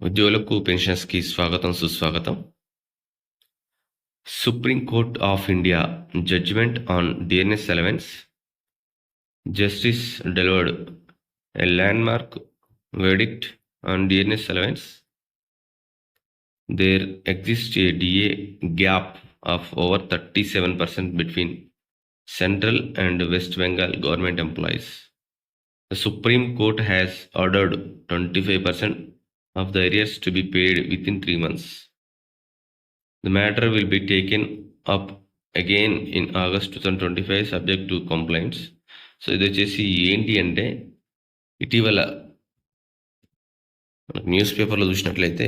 ఉద్యోగులకు పెన్షన్స్కి స్వాగతం సుస్వాగతం Supreme Court of India judgement on DNS allowance justice delivered a landmark verdict on DNS allowance. There exists a DA gap of over 37% between central and West Bengal government employees. The Supreme Court has ordered 25% of the arrears to be paid within three months. The matter will be taken up again in August 2025 subject to complaints. So ఇది వచ్చేసి ఏంటి అంటే ఇటీవల news పేపర్లో చూసినట్లయితే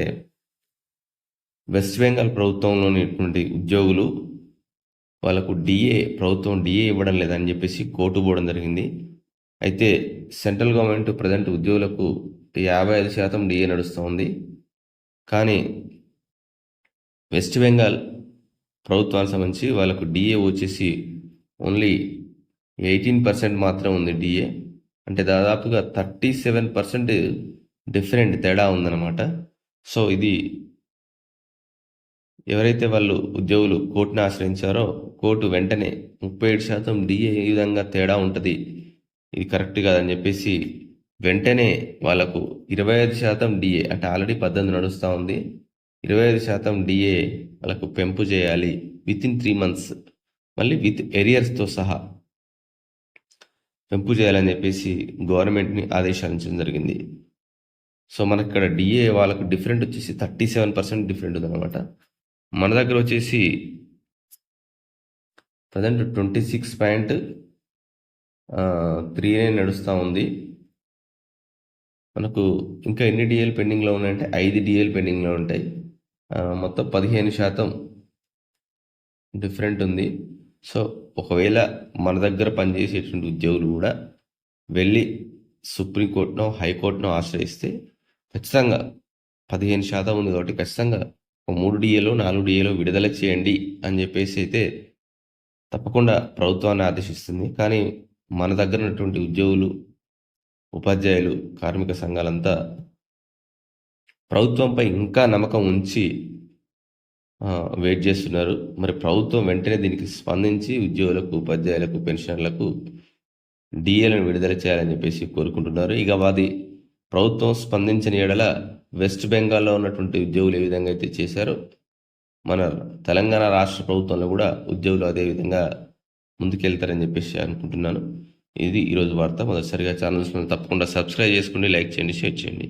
west Bengal ప్రభుత్వంలోనిటువంటి ఉద్యోగులు వాళ్ళకు DA ప్రభుత్వం డిఏ ఇవ్వడం లేదని చెప్పేసి కోర్టు పోవడం జరిగింది అయితే సెంట్రల్ గవర్నమెంట్ ప్రజెంట్ ఉద్యోగులకు యాభై ఐదు శాతం డిఏ నడుస్తోంది కానీ వెస్ట్ బెంగాల్ ప్రభుత్వానికి సంబంధించి వాళ్ళకు డిఏ వచ్చేసి ఓన్లీ ఎయిటీన్ పర్సెంట్ మాత్రం ఉంది డిఏ అంటే దాదాపుగా థర్టీ సెవెన్ పర్సెంట్ డిఫరెంట్ తేడా ఉందన్నమాట. సో ఇది ఎవరైతే వాళ్ళు ఉద్యోగులు కోర్టుని ఆశ్రయించారో కోర్టు వెంటనే ముప్పై ఏడు శాతం డిఏ ఈ విధంగా తేడా ఉంటుంది. ఇది కరెక్ట్ కాదని చెప్పేసి వెంటనే వాళ్ళకు ఇరవై ఐదు శాతం డిఏ అంటే ఆల్రెడీ పద్దెనిమిది నడుస్తూ ఉంది. ఇరవై ఐదు శాతం డిఏ వాళ్ళకు పెంపు చేయాలి విత్ ఇన్ త్రీ మంత్స్ మళ్ళీ విత్ ఎరియర్స్తో సహా పెంపు చేయాలని చెప్పేసి గవర్నమెంట్ని ఆదేశించడం జరిగింది. సో మనకి ఇక్కడ డిఏ వాళ్ళకు డిఫరెంట్ వచ్చేసి థర్టీ సెవెన్ పర్సెంట్ డిఫరెంట్ ఉందన్నమాట. మన దగ్గర వచ్చేసి present twenty six point three nine నడుస్తూ ఉంది. మనకు ఇంకా ఎన్ని డిఎల్ పెండింగ్లో ఉన్నాయంటే ఐదు డిఎల్ పెండింగ్లో ఉంటాయి. మొత్తం పదిహేను శాతం డిఫరెంట్ ఉంది. సో ఒకవేళ మన దగ్గర పనిచేసేటువంటి ఉద్యోగులు కూడా వెళ్ళి సుప్రీంకోర్టునో హైకోర్టునో ఆశ్రయిస్తే ఖచ్చితంగా పదిహేను శాతం ఉంది కాబట్టి ఖచ్చితంగా ఒక మూడు డిఏలో నాలుగు డిఏలో విడుదల చేయండి అని చెప్పేసి అయితే తప్పకుండా ప్రభుత్వాన్ని ఆదేశిస్తుంది. కానీ మన దగ్గర ఉన్నటువంటి ఉద్యోగులు ఉపాధ్యాయులు కార్మిక సంఘాలంతా ప్రభుత్వంపై ఇంకా నమ్మకం ఉంచి వెయిట్ చేస్తున్నారు. మరి ప్రభుత్వం వెంటనే దీనికి స్పందించి ఉద్యోగులకు ఉపాధ్యాయులకు పెన్షనర్లకు డిఏలను విడుదల చేయాలని చెప్పేసి కోరుకుంటున్నారు. ఇక వాది ప్రభుత్వం స్పందించిన ఎడల వెస్ట్ బెంగాల్లో ఉన్నటువంటి ఉద్యోగులు ఏ విధంగా అయితే చేశారో మన తెలంగాణ రాష్ట్ర ప్రభుత్వంలో కూడా ఉద్యోగులు అదే విధంగా ముందుకెళ్తారని చెప్పేసి అనుకుంటున్నాను. ఇది ఈరోజు వార్త. మొదటిసారిగా ఛానల్స్ తప్పకుండా సబ్స్క్రైబ్ చేసుకోండి లైక్ చేయండి షేర్ చేయండి.